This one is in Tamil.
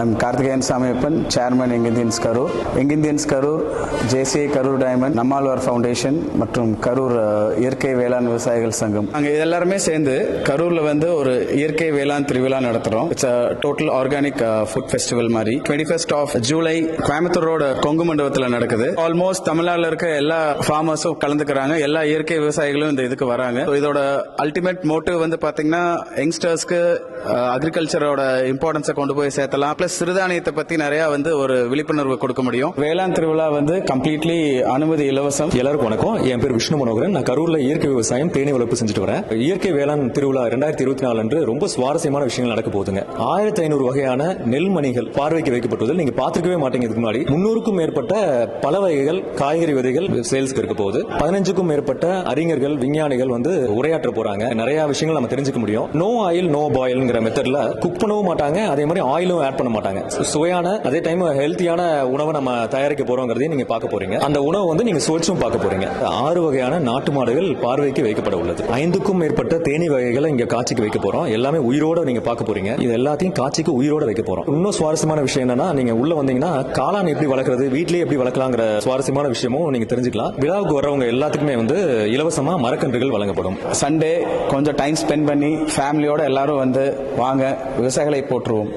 I'm Karthikeyan Samiyappan chairman Young Indians Karur Young Indians Karur JCI Karur Diamond Nammalvar Foundation மற்றும் கரூர் uh, இயற்கை வேளாண் விவசாயிகள் சங்கம். நாங்கள் எல்லாருமே சேர்ந்து கரூரில் வந்து ஒரு இயற்கை வேளாண் திருவிழா நடத்துகிறோம் it's total organic food festival மாதிரி. டுவெண்ட்டி ஃபர்ஸ்ட் ஆஃப் ஜூலை கோயம்புத்தூரோட கொங்கு மண்டபத்தில் நடக்குது. ஆல்மோஸ்ட் தமிழ்நாட்டில் இருக்க எல்லா ஃபார்மர்ஸும் கலந்துக்கிறாங்க. எல்லா இயற்கை விவசாயிகளும் இந்த இதுக்கு வராங்க. இதோட அல்டிமேட் மோட்டிவ் வந்து பார்த்தீங்கன்னா யங்ஸ்டர்ஸ்க்கு அக்ரிகல்ச்சரோட இம்பார்ட்டன்ஸை கொண்டு போய் சேர்த்தலாம். பிளஸ் சிறுதானியத்தை பத்தி நிறைய வந்து ஒரு விழிப்புணர்வு கொடுக்க முடியும். வேளாண் திருவிழா வந்து கம்ப்ளீட்லி அனுமதி இலவசம். எல்லாருக்கும் வணக்கம். என் பேர் விஷ்ணு மனோகரன். நான் கரூர்ல இயற்கை விவசாயம் தேனி வளர்ப்பு செஞ்சுட்டு வரேன். இயற்கை வேளாண் திருவிழா ரெண்டாயிரத்தி இருபத்தி நாலு அன்று ரொம்ப சுவாரஸ்யமான விஷயங்கள் நடக்க போகுதுங்க. ஆயிரத்தி ஐநூறு வகையான நெல்மணிகள் பார்வைக்கு வைக்கப்பட்டுள்ளது. நீங்க பாத்துக்கவே மாட்டீங்க இதுக்கு முன்னாடி. முன்னூறுக்கும் மேற்பட்ட பல வகைகள் காய்கறி விதைகள் சேல்ஸ்க்கு இருக்க போகுது. பதினஞ்சுக்கும் மேற்பட்ட அறிஞர்கள் விஞ்ஞானிகள் வந்து உரையாற்ற போறாங்க. நிறைய விஷயங்கள் நம்ம தெரிஞ்சுக்க முடியும். நோ ஆயில் நோ பாயில்ங்கிற மெத்தட்ல குக் பண்ணவும் மாட்டாங்க. அதே மாதிரி ஆயிலும் ஆட் பண்ண மாட்டாங்க. மாட்டாங்க. சுவையான அதே டைம் ஹெல்த்தியான உணவை நம்ம தயாரிக்க போறோங்கிறதையும் நீங்க பார்க்க போறீங்க. அந்த உணவு வந்து நீங்க சுவைச்சும் பார்க்க போறீங்க. ஆறு வகையான நாட்டு மாடுகள் பார்வைக்கு வைக்கப்பட உள்ளது. ஐந்துக்கும் மேற்பட்ட தேனி வகைகளை இங்க காட்சிக்கு வைக்க போறோம். எல்லாமே உயிரோட நீங்க பார்க்க போறீங்க. இது எல்லாத்தையும் காட்சிக்கு உயிரோட வைக்க போறோம். இன்னும் சுவாரஸ்யமான விஷயம் என்னன்னா நீங்க உள்ள வந்தீங்கன்னா காளான் எப்படி வளர்க்கறது வீட்லயே எப்படி வளர்க்கலாங்கிற சுவாரஸ்யமான விஷயமும் நீங்க தெரிஞ்சுக்கலாம். விழாவுக்கு வர்றவங்க எல்லாத்துக்குமே வந்து இலவசமா மரக்கன்றுகள் வழங்கப்படும். சண்டே கொஞ்சம் டைம் ஸ்பெண்ட் பண்ணி ஃபேமிலியோட எல்லாரும் வந்து வாங்க விவசாயிகளை போற்றுவோம்.